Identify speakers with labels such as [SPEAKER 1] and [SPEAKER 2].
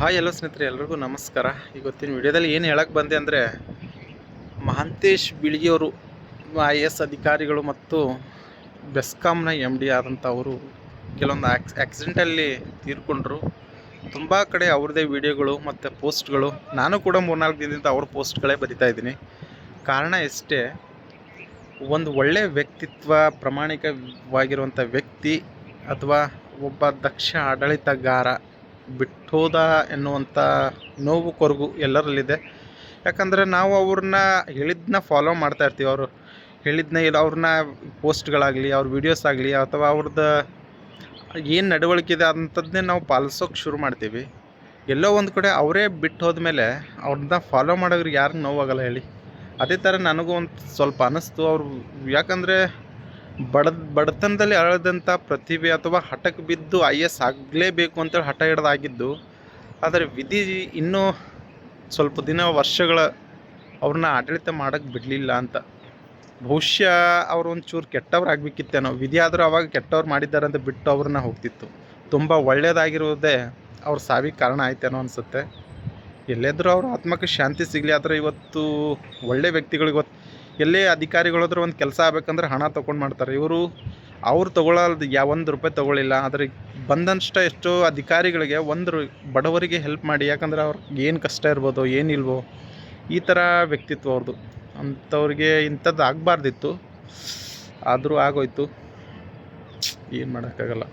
[SPEAKER 1] Hi ಎಲ್ಲೋ ಸ್ನೇಹಿತರೆ, ಎಲ್ರಿಗೂ ನಮಸ್ಕಾರ. ಇವತ್ತಿನ ವಿಡಿಯೋದಲ್ಲಿ ಏನು ಹೇಳಕ್ಕೆ ಬಂದೆ ಅಂದರೆ, ಮಹಾಂತೇಶ್ ಬಿಳಿಗಿಯವರು ಐ ಎ ಎಸ್ ಅಧಿಕಾರಿಗಳು ಮತ್ತು ಬೆಸ್ಕಾಮ್ನ ಎಂ ಡಿ ಆದಂಥವರು ಕೆಲವೊಂದು ಆಕ್ಸ್, ಆಕ್ಸಿಡೆಂಟಲ್ಲಿ ತೀರ್ಕೊಂಡ್ರು. ತುಂಬ ಕಡೆ ಅವ್ರದ್ದೇ ವಿಡಿಯೋಗಳು ಮತ್ತು ಪೋಸ್ಟ್ಗಳು. ನಾನು ಕೂಡ ಮೂರ್ನಾಲ್ಕು ದಿನದಿಂದ ಅವ್ರ ಪೋಸ್ಟ್ಗಳೇ ಬರಿತಾ ಇದ್ದೀನಿ. ಕಾರಣ ಎಷ್ಟೇ, ಒಂದು ಒಳ್ಳೆಯ ವ್ಯಕ್ತಿತ್ವ, ಪ್ರಾಮಾಣಿಕವಾಗಿರುವಂಥ ವ್ಯಕ್ತಿ ಅಥವಾ ಒಬ್ಬ ದಕ್ಷ ಆಡಳಿತಗಾರ ಬಿಟ್ಟೋದ ಎನ್ನುವಂಥ ನೋವು ಕೊರಗು ಎಲ್ಲರಲ್ಲಿದೆ. ಯಾಕಂದರೆ ನಾವು ಅವ್ರನ್ನ ಹೇಳಿದ್ನ ಫಾಲೋ ಮಾಡ್ತಾ ಇರ್ತೀವಿ ಅವರು. ಹೇಳಿದ್ನ ಇಲ್ಲ, ಅವ್ರನ್ನ ಪೋಸ್ಟ್ಗಳಾಗಲಿ ಅವ್ರ ವಿಡಿಯೋಸ್ ಆಗಲಿ ಅಥವಾ ಅವ್ರದ್ದು ಏನು ನಡವಳಿಕೆ ಇದೆ ಅಂಥದ್ದನ್ನೇ ನಾವು ಪಾಲಿಸೋಕೆ ಶುರು ಮಾಡ್ತೀವಿ. ಎಲ್ಲೋ ಒಂದು ಕಡೆ ಅವರೇ ಬಿಟ್ಟು ಹೋದ್ಮೇಲೆ ಅವ್ರನ್ನ ಫಾಲೋ ಮಾಡೋರಿಗೆ ಯಾರು ನೋವಾಗಲ್ಲ ಹೇಳಿ. ಅದೇ ಥರ ನನಗೂ ಒಂದು ಸ್ವಲ್ಪ ಅನ್ನಿಸ್ತು ಅವ್ರು ಯಾಕಂದರೆ ಬಡ, ಬಡತನದಲ್ಲಿ ಅಳದಂಥ ಪ್ರತಿಭೆ ಅಥವಾ ಹಠಕ್ಕೆ ಬಿದ್ದು ಐ ಎಸ್ ಆಗಲೇಬೇಕು ಅಂತೇಳಿ ಹಠ ಹಿಡ್ದಾಗಿದ್ದು, ಆದರೆ ವಿಧಿ ಇನ್ನೂ ಸ್ವಲ್ಪ ದಿನ ವರ್ಷಗಳ ಅವ್ರನ್ನ ಆಡಳಿತ ಮಾಡೋಕ್ಕೆ ಬಿಡಲಿಲ್ಲ ಅಂತ. ಬಹುಶಃ ಅವ್ರು ಒಂಚೂರು ಕೆಟ್ಟವ್ರು ಆಗಬೇಕಿತ್ತೇನೋ ವಿಧಿ ಆದರೂ ಅವಾಗ ಕೆಟ್ಟವ್ರು ಮಾಡಿದ್ದಾರೆ ಅಂತ ಬಿಟ್ಟು ಅವ್ರನ್ನ ಹೋಗ್ತಿತ್ತು. ತುಂಬ ಒಳ್ಳೆಯದಾಗಿರುವುದೇ ಅವ್ರ ಸಾವಿಗೆ ಕಾರಣ ಆಯ್ತೇನೋ ಅನಿಸುತ್ತೆ. ಎಲ್ಲೆದ್ರೂ ಅವ್ರ ಆತ್ಮಕ್ಕೆ ಶಾಂತಿ ಸಿಗಲಿ, ಆದರೆ ಇವತ್ತು ಒಳ್ಳೆ ವ್ಯಕ್ತಿಗಳು ಇವತ್ತು ಎಲ್ಲೇ ಅಧಿಕಾರಿಗಳಾದ್ರೂ ಒಂದು ಕೆಲಸ ಆಗ್ಬೇಕಂದ್ರೆ ಹಣ ತೊಗೊಂಡು ಮಾಡ್ತಾರೆ. ಇವರು ಅವ್ರು ತೊಗೊಳ್ಳೋದು ಯಾವ ಒಂದು ರೂಪಾಯಿ ತೊಗೊಳ್ಳಿಲ್ಲ ಆದರೆ ಬಂದಷ್ಟು ಎಷ್ಟೋ ಅಧಿಕಾರಿಗಳಿಗೆ ಒಂದು ಬಡವರಿಗೆ ಹೆಲ್ಪ್ ಮಾಡಿ. ಯಾಕಂದ್ರೆ ಅವ್ರಿಗೆ ಏನು ಕಷ್ಟ ಇರ್ಬೋದು ಏನಿಲ್ವೋ ಈ ಥರ ವ್ಯಕ್ತಿತ್ವ ಅವ್ರದ್ದು ಅಂಥವ್ರಿಗೆ ಇಂಥದ್ದು ಆಗಬಾರ್ದಿತ್ತು. ಆದರೂ ಆಗೋಯ್ತು. ಏನು ಮಾಡೋಕ್ಕಾಗಲ್ಲ.